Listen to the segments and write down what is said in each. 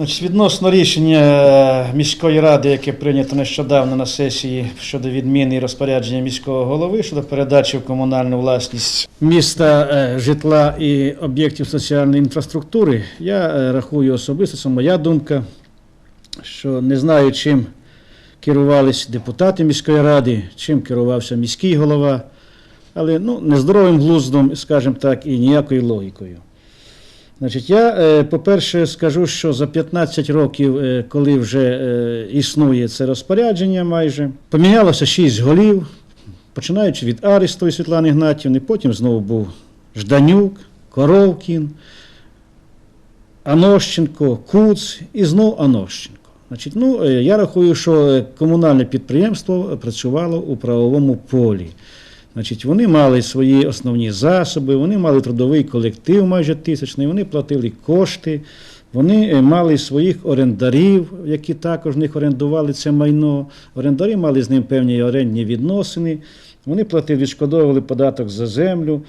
Значить, відносно рішення міської ради, яке прийнято нещодавно на сесії щодо відміни і розпорядження міського голови щодо передачі в комунальну власність міста е, житла і об'єктів соціальної інфраструктури, я е, рахую особисто, це моя думка, що не знаю, чим керувались депутати міської ради, чим керувався міський голова, але ну, нездоровим глуздом, скажімо так, і ніякою логікою. Значить, я, е, по-перше, скажу, що за 15 років, е, коли вже е, існує це розпорядження майже, помінялося 6 голів, починаючи від Арістової Світлани Ігнатівни, потім знову був Жданюк, Коровкін, Анощенко, Куц і знов Анощенко. Значить, ну, я рахую, що комунальне підприємство працювало у правовому полі. Значить, вони мали свої основні засоби, вони мали трудовий колектив майже тисячний, вони платили кошти, вони е, мали своїх орендарів, які також в них орендували це майно. Орендарі мали з ним певні орендні відносини. Вони платили, відшкодовували податок за землю.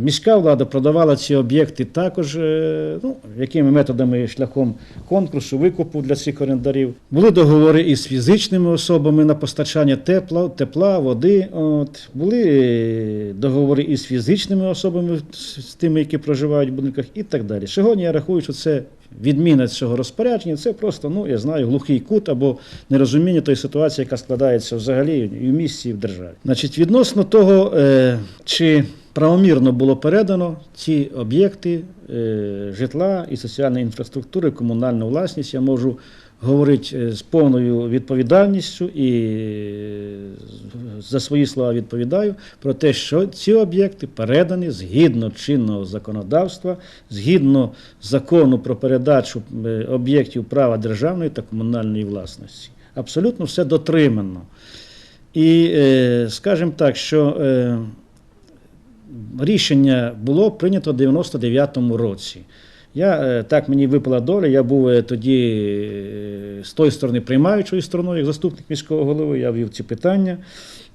Міська влада продавала ці об'єкти також, е, ну, якими методами шляхом конкурсу, викупу для цих орендарів. Були договори із фізичними особами на постачання тепла, тепла води. От. Були договори із фізичними особами, з з тими, які проживають в будинках, і так далі. Сьогодні я рахую, що це відміна цього розпорядження, це просто, ну я знаю, глухий кут або нерозуміння тої ситуації, яка складається взагалі і в місті, і в державі. Значить, відносно того, е, чи правомірно було передано ці об'єкти е, житла і соціальної інфраструктури, комунальну власність, я можу говорити е, з повною відповідальністю і е, за свої слова відповідаю про те, що ці об'єкти передані згідно чинного законодавства, згідно закону про передачу об'єктів права державної та комунальної власності. Абсолютно все дотримано. І скажімо так, що рішення було прийнято в 99-му році. Я е, так мені випала доля. Я був е, тоді е, з тої сторони приймаючою стороною, як заступник міського голови, я вів ці питання.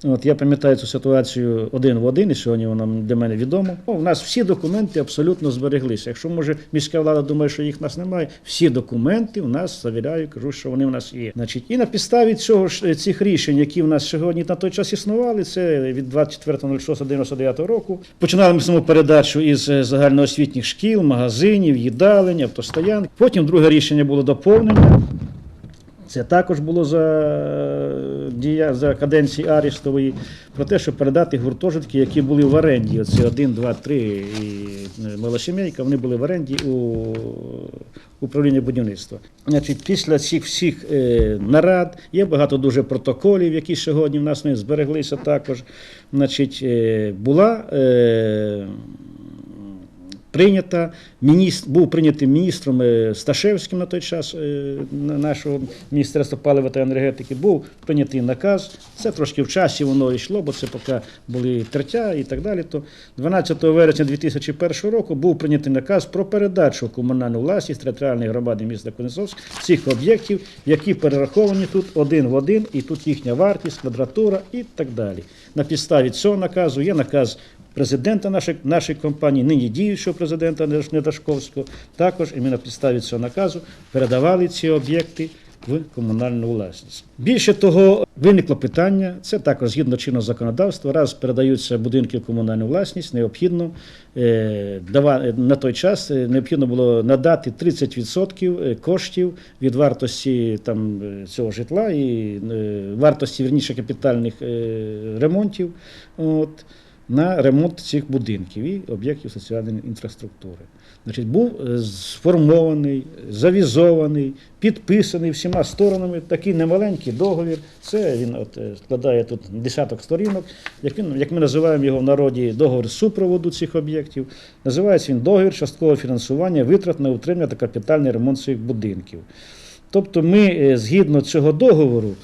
От я пам'ятаю цю ситуацію один в один, і сьогодні вона для мене відомо. У нас всі документи абсолютно збереглися. Якщо може міська влада думає, що їх в нас немає, всі документи у нас завіряю, кажу, що вони в нас є. Значить, і на підставі цього цих рішень, які в нас сьогодні на той час існували, це від 24.06.99 року. Починали ми саму передачу із загальноосвітніх шкіл, магазинів, їдалень, автостоянок. Потім друге рішення було доповнення. Це також було за, дія, за каденції Арістової, про те, щоб передати гуртожитки, які були в оренді. Оце 1, 2, 3 і е, Малошемейка, вони були в оренді у управління будівництва. Значить, після цих всіх е, нарад є багато дуже протоколів, які сьогодні в нас не збереглися також. Значить, е, була. Прийнята, міністр, був прийнятий міністром е, Сташевським на той час е, нашого Міністерства палива та енергетики, був прийнятий наказ. Це трошки в часі воно йшло, бо це поки були третя і так далі. То 12 вересня 2001 року був прийнятий наказ про передачу комунальну власність територіальної громади міста Конецовськ цих об'єктів, які перераховані тут один в один, і тут їхня вартість, квадратура і так далі. На підставі цього наказу є наказ президента нашої, нашої компанії, нині діючого президента Недашковського, також і ми на підставі цього наказу передавали ці об'єкти в комунальну власність. Більше того, виникло питання, це також згідно чинного законодавства, раз передаються будинки в комунальну власність, необхідно е, дава- на той час е, необхідно було надати 30% коштів від вартості там, е, цього житла і е, вартості вірніше капітальних е, ремонтів. От, на ремонт цих будинків і об'єктів соціальної інфраструктури. Значить, був е, сформований, завізований, підписаний всіма сторонами такий немаленький договір. Це він от е, складає тут десяток сторінок, як, він, як ми називаємо його в народі договір супроводу цих об'єктів. Називається він договір часткового фінансування витрат на утримання та капітальний ремонт цих будинків. Тобто ми е, згідно цього договору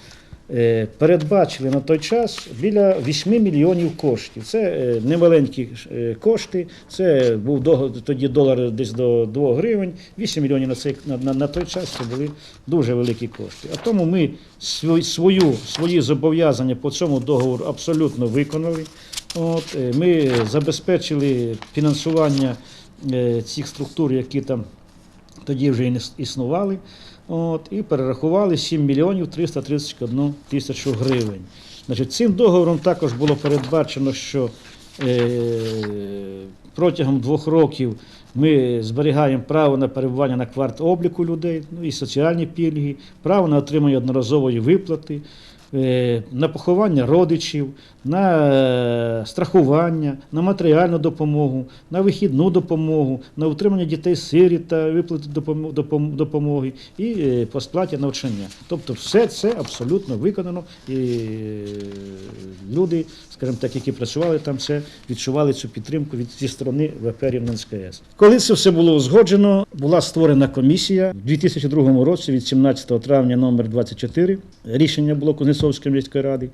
передбачили на той час біля 8 мільйонів коштів. Це е, немаленькі е, кошти, це був тоді долар десь до 2 гривень. 8 мільйонів на, цей, на, на, той час це були дуже великі кошти. А тому ми свою, свої зобов'язання по цьому договору абсолютно виконали. От, е, ми забезпечили фінансування е, цих структур, які там тоді вже існували. От, і перерахували 7 мільйонів 331 тисячу гривень. Значить, цим договором також було передбачено, що е, протягом двох років ми зберігаємо право на перебування на кварт обліку людей, ну і соціальні пільги, право на отримання одноразової виплати, на поховання родичів, на е, страхування, на матеріальну допомогу, на вихідну допомогу, на утримання дітей сиріт та виплати допомоги і е, по сплаті навчання. Тобто все це абсолютно виконано і е, люди, скажімо так, які працювали там, це відчували цю підтримку від зі сторони ВП АЕС. Коли це все було узгоджено, була створена комісія в 2002 році від 17 травня номер 24, рішення було Кузнецовської міської ради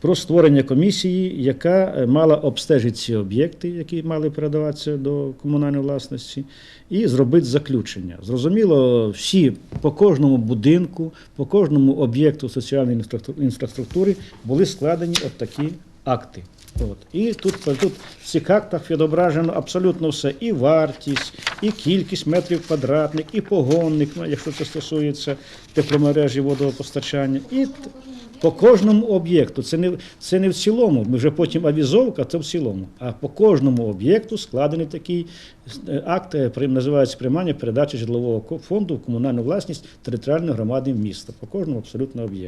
про створення комісії, яка е, мала обстежити ці об'єкти, які мали передаватися до комунальної власності, і зробити заключення. Зрозуміло, всі по кожному будинку, по кожному об'єкту соціальної інфраструктури були складені от такі акти. От. І тут, тут в цих актах відображено абсолютно все: і вартість, і кількість метрів квадратних, і погонник, ну, якщо це стосується тепломережі водопостачання, і по кожному об'єкту. Це не, це не в цілому. Ми вже потім авізовка, це в цілому. А по кожному об'єкту складений такий е, акт, е, називається приймання передачі житлового фонду в комунальну власність територіальної громади міста. По кожному абсолютно об'єкту.